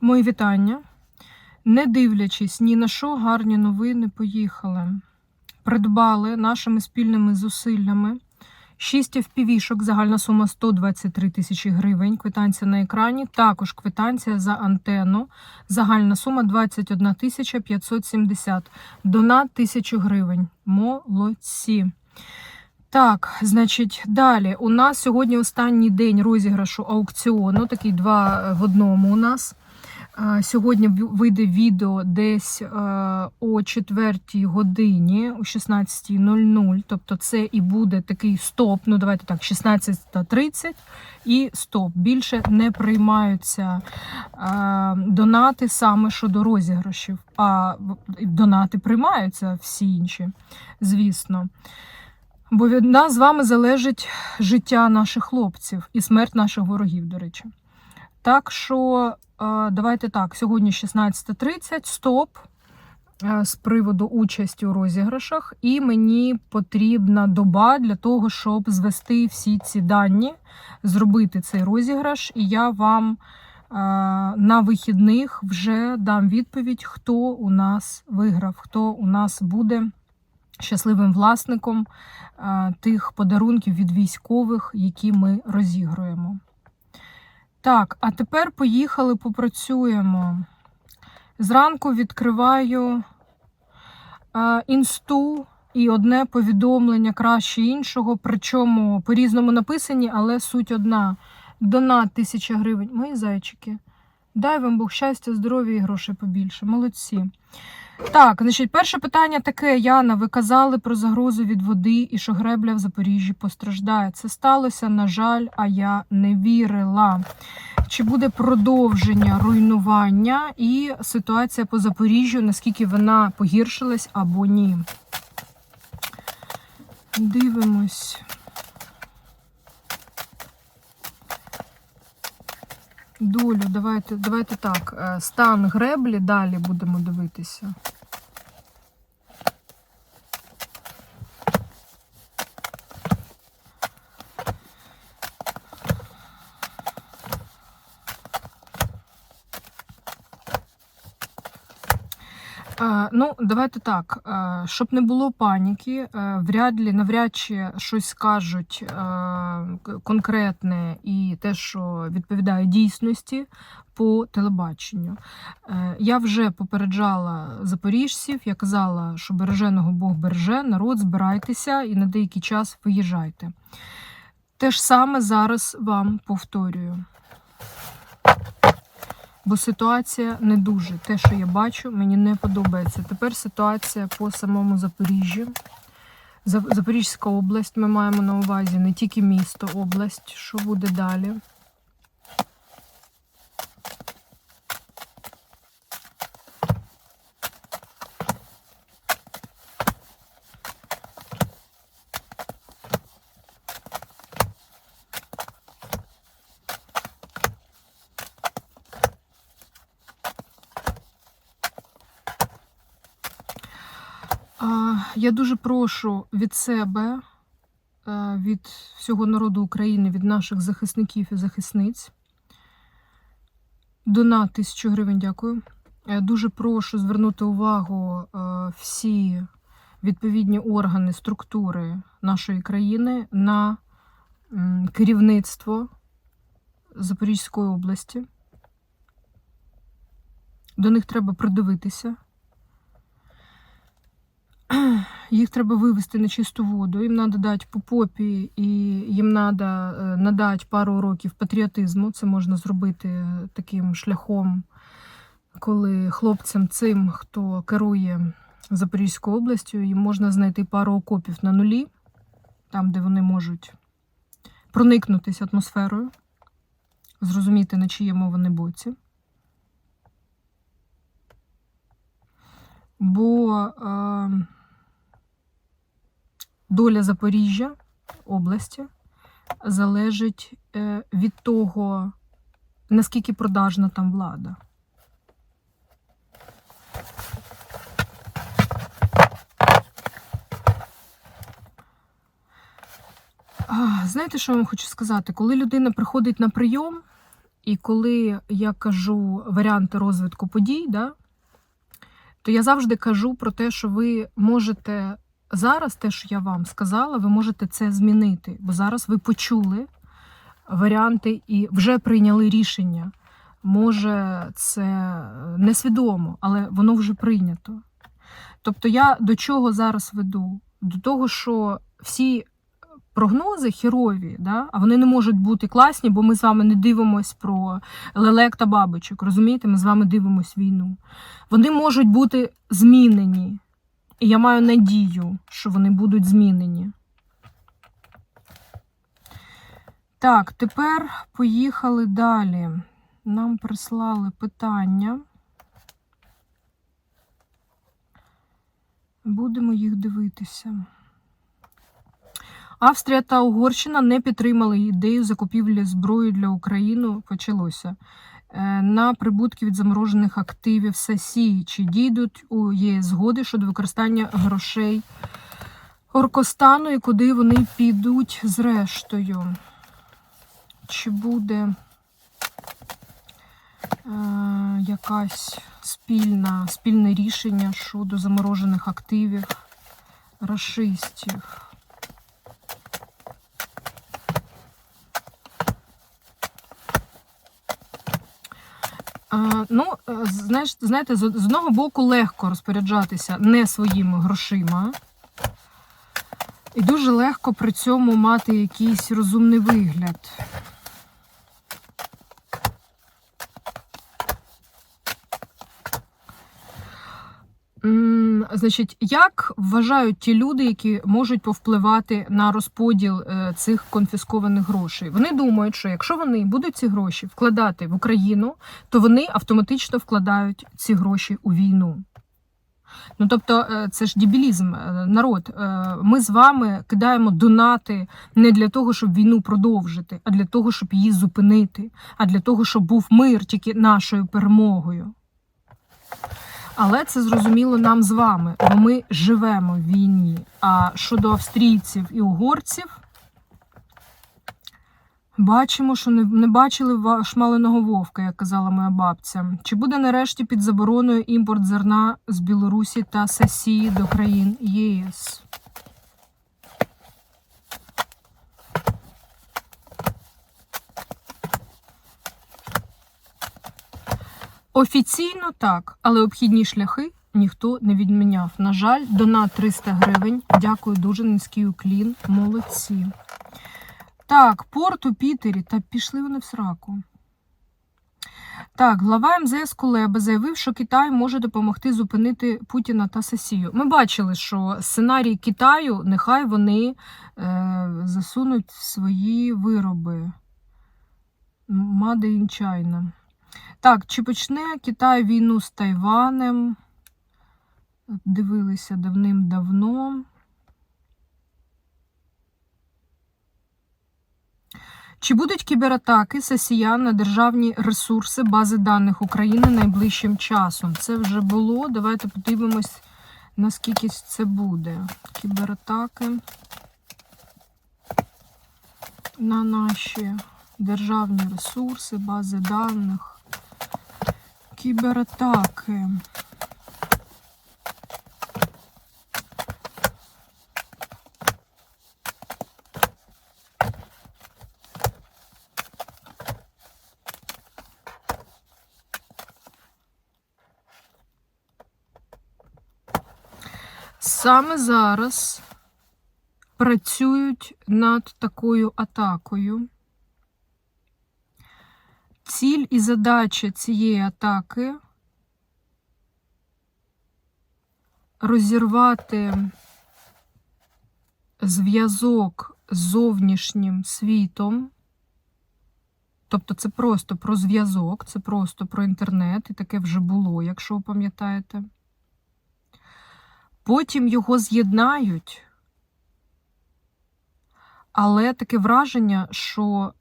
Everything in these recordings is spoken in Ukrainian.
Мої вітання. Не дивлячись ні на що, гарні новини поїхали. Придбали нашими спільними зусиллями 6 FPV-шок, загальна сума 123 тисячі гривень. Квитанція на екрані. Також квитанція за антенну. Загальна сума 21 тисяча 570. Донат 1000 гривень. Молодці. Так, значить, далі. У нас сьогодні останній день розіграшу аукціону. Такий два в одному у нас. Сьогодні вийде відео десь е, о 4 годині, о 16.00. Тобто це і буде такий стоп. Ну, давайте так, 16.30 і стоп. Bільше не приймаються е, донати саме щодо розіграшів. А донати приймаються всі інші, звісно. Бо від нас з вами залежить життя наших хлопців і смерть наших ворогів, до речі. Так що давайте так, сьогодні 16.30, стоп е, з приводу участі у розіграшах, і мені потрібна доба для того, щоб звести всі ці дані, зробити цей розіграш, і я вам е, на вихідних вже дам відповідь, хто у нас виграв, хто у нас буде щасливим власником е, тих подарунків від військових, які ми розігруємо. Так, а тепер поїхали, попрацюємо. Зранку відкриваю е, інсту і одне повідомлення краще іншого, причому по-різному написані, але суть одна. Донат 1000 гривень. Мої зайчики. Дай вам Бог щастя, здоров'я і грошей побільше. Молодці. Так, значить, перше питання таке: Яна, ви казали про загрозу від води і що гребля в Запоріжжі постраждає. Це сталося, на жаль, а я не вірила. Чи буде продовження руйнування і ситуація по Запоріжжю, наскільки вона погіршилась або ні? Дивимось. Долю, давайте, давайте так. е, Стан греблі далі будемо дивитися. Е, Ну, давайте так. е, Щоб не було паніки, е, вряд ли, навряд чи щось скажуть е, конкретне і те, що відповідає дійсності по телебаченню. Я вже попереджала запоріжців, я казала, що береженого Бог береже, народ, збирайтеся і на деякий час виїжджайте. Те ж саме зараз вам повторюю. Бо ситуація не дуже. Те, що я бачу, мені не подобається. Тепер ситуація по самому Запоріжжю. За- Запорізька область ми маємо на увазі не тільки місто, область. Що буде далі? А, Я дуже прошу від себе, е, від всього народу України, від наших захисників і захисниць. Донат 1000 гривень, дякую. Е, Дуже прошу звернути увагу е, всі відповідні органи, структури нашої країни на керівництво Запорізької області. До них треба придивитися їх треба вивести на чисту воду, їм треба дати по попі, і їм треба надати пару уроків патріотизму. Це можна зробити е, таким шляхом, коли хлопцям цим, хто керує Запорізькою областю, їм можна знайти пару окопів на нулі, там, де вони можуть проникнутися атмосферою, зрозуміти, на чиєму вони боці. Бо е, доля Запоріжжя області залежить е, від того, наскільки продажна там влада. Знаєте, що я вам хочу сказати? Коли людина приходить на прийом І коли я кажу варіанти розвитку подій, да, то я завжди кажу про те, що ви можете зараз, те, що я вам сказала, ви можете це змінити. Бо зараз ви почули варіанти і вже прийняли рішення. Може, це несвідомо, але воно вже прийнято. Тобто, я до чого зараз веду? До того, що всі прогнози херові, да? а вони не можуть бути класні, бо ми з вами не дивимось про лелек та бабочок. Розумієте, ми з вами дивимось війну. Вони можуть бути змінені. І я маю надію, що вони будуть змінені. Так, тепер поїхали далі. Нам прислали питання. Будемо їх дивитися. Австрія та Угорщина не підтримали ідею закупівлі зброї для України. Почалося на прибутки від заморожених активів сесії. Чи дійдуть у ЄС згоди щодо використання грошей Оркостану і куди вони підуть зрештою? Чи буде е, якась спільна, спільне рішення щодо заморожених активів рашистів? Ну, е, знаєш, знаєте, з одного боку легко розпоряджатися не своїми грошима. І дуже легко при цьому мати якийсь розумний вигляд. Значить, як вважають ті люди, які можуть повпливати на розподіл е, цих конфіскованих грошей? Вони думають, що якщо вони будуть ці гроші вкладати в Україну, то вони автоматично вкладають ці гроші у війну. Ну тобто, е, це ж дебілізм, е, народ. Ми з вами кидаємо донати не для того, щоб війну продовжити, а для того, щоб її зупинити, а для того, щоб був мир тільки нашою перемогою. Але це зрозуміло нам з вами, бо ми живемо в війні. А щодо австрійців і угорців, бачимо, що не, не бачили шмаленого вовка, як казала моя бабця. Чи буде нарешті під забороною імпорт зерна з Білорусі та Сесії до країн ЄС? Офіційно так, але обхідні шляхи ніхто не відміняв. На жаль, донат 300 гривень. Дякую, дуже низький уклін. Молодці. Так, порт у Пітері. Та пішли вони в сраку. Так, глава МЗС Кулеба заявив, що Китай може допомогти зупинити Путіна та Сесію. Ми бачили, що сценарій Китаю нехай вони е, засунуть свої вироби. In China. Так, чи почне Китай війну з Тайванем? Дивилися давним-давно. Чи будуть кібератаки сесіян на державні ресурси бази даних України найближчим часом? Це вже було. Давайте подивимось, наскільки це буде. Кібератаки на наші державні ресурси, бази даних. Кібератаки. Саме зараз працюють над такою атакою. Ціль і задача цієї атаки розірвати зв'язок з зовнішнім світом. Тобто це просто про зв'язок, це просто про інтернет, і таке вже було, якщо ви пам'ятаєте. Потім його з'єднають, але таке враження, що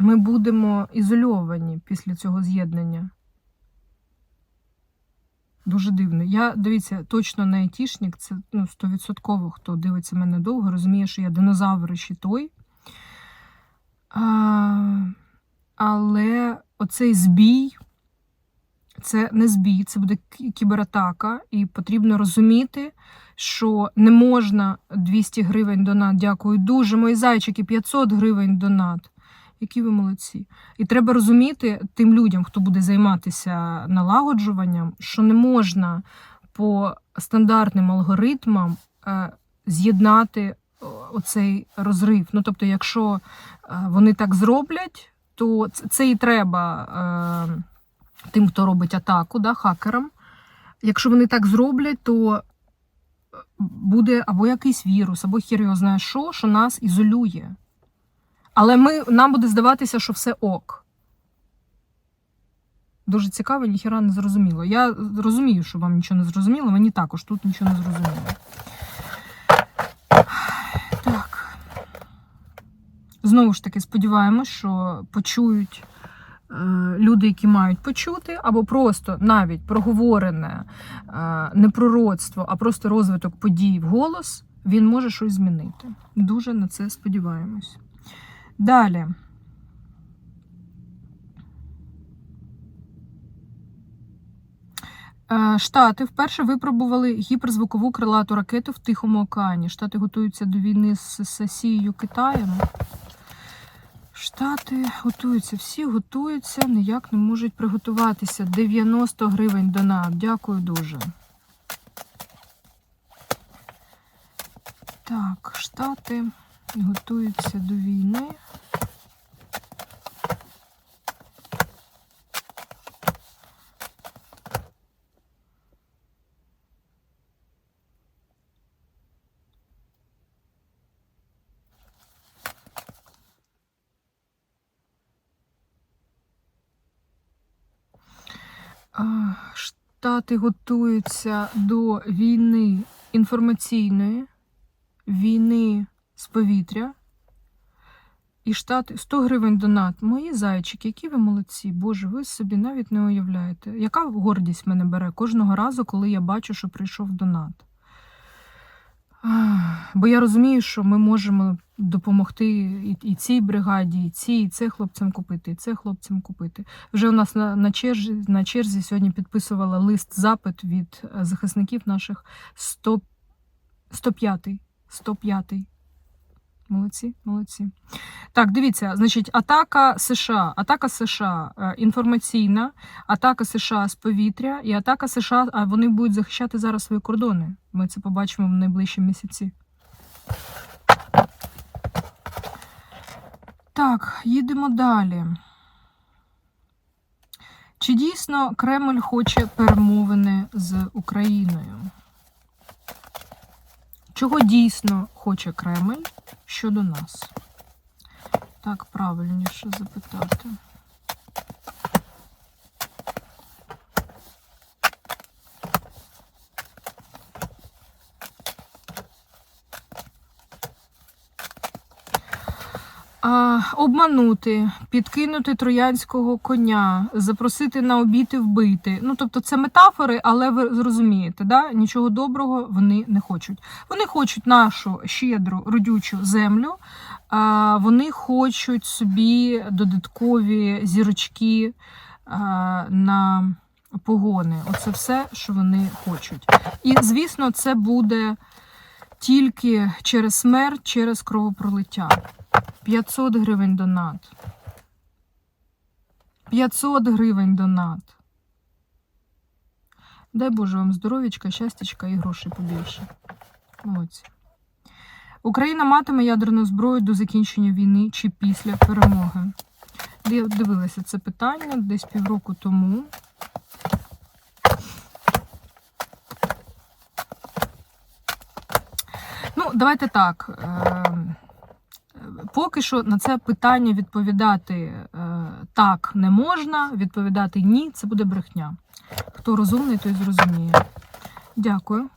ми будемо ізольовані після цього з'єднання. Дуже дивно. Я, дивіться, точно не айтішник, це ну, 100%, хто дивиться мене довго, розуміє, що я динозавр ще той. А, але оцей збій це не збій, це буде кібератака, і потрібно розуміти, що не можна 200 гривень донат. Дякую дуже. Мої зайчики, 500 гривень донат. Які ви молодці. І треба розуміти тим людям, хто буде займатися налагоджуванням, що не можна по стандартним алгоритмам е, з'єднати оцей розрив. Ну, тобто, якщо е, вони так зроблять, то це і треба е, тим, хто робить атаку, да, хакерам. Якщо вони так зроблять, то буде або якийсь вірус, або хір його знає що, що нас ізолює. Але ми, нам буде здаватися, що все ок. Дуже цікаво, ніхіра не зрозуміло. Я розумію, що вам нічого не зрозуміло, мені також тут нічого не зрозуміло. Так. Знову ж таки, сподіваємось, що почують е, люди, які мають почути, або просто навіть проговорене е, не пророцтво, а просто розвиток подій в голос, він може щось змінити. Дуже на це сподіваємось. Далі. Е, Штати вперше випробували гіперзвукову крилату ракету в Тихому океані. Штати готуються до війни з Росією Китаєм. Штати готуються, всі готуються, ніяк не можуть приготуватися. 90 гривень донат. Дякую дуже. Так, Штати готуються до війни. Штати готуються до війни інформаційної, війни з повітря. І штати 100 гривень донат. Мої зайчики, які ви молодці. Боже, ви собі навіть не уявляєте. Яка гордість мене бере кожного разу, коли я бачу, що прийшов донат. Бо я розумію, що ми можемо допомогти і, і цій бригаді, і цій, і це хлопцям купити, і це хлопцям купити. Вже у нас на, на, черзі, на черзі сьогодні підписувала лист запит від е, захисників наших 100, 105. 105. Молодці, молодці. Так, дивіться, значить, атака США, атака США е, інформаційна, атака США з повітря і атака США, а вони будуть захищати зараз свої кордони. Ми це побачимо в найближчі місяці. Так, їдемо далі. Чи дійсно Кремль хоче перемовини з Україною? Чого дійсно хоче Кремль щодо нас? Так, правильніше запитати. А, обманути, підкинути троянського коня, запросити на обід вбити. Ну, тобто, це метафори, але ви зрозумієте, да? нічого доброго вони не хочуть. Вони хочуть нашу щедру родючу землю, а, вони хочуть собі додаткові зірочки а, на погони. Оце все, що вони хочуть. І, звісно, це буде тільки через смерть, через кровопролиття. 500 гривень донат. 500 гривень донат. Дай Боже вам здоров'ячка, щастячка і грошей побільше. Молодці. Україна матиме ядерну зброю до закінчення війни чи після перемоги. Я дивилася це питання десь півроку тому. Ну, давайте так. Е, Поки що на це питання відповідати е, так не можна, відповідати ні, це буде брехня. Хто розумний, той зрозуміє. Дякую.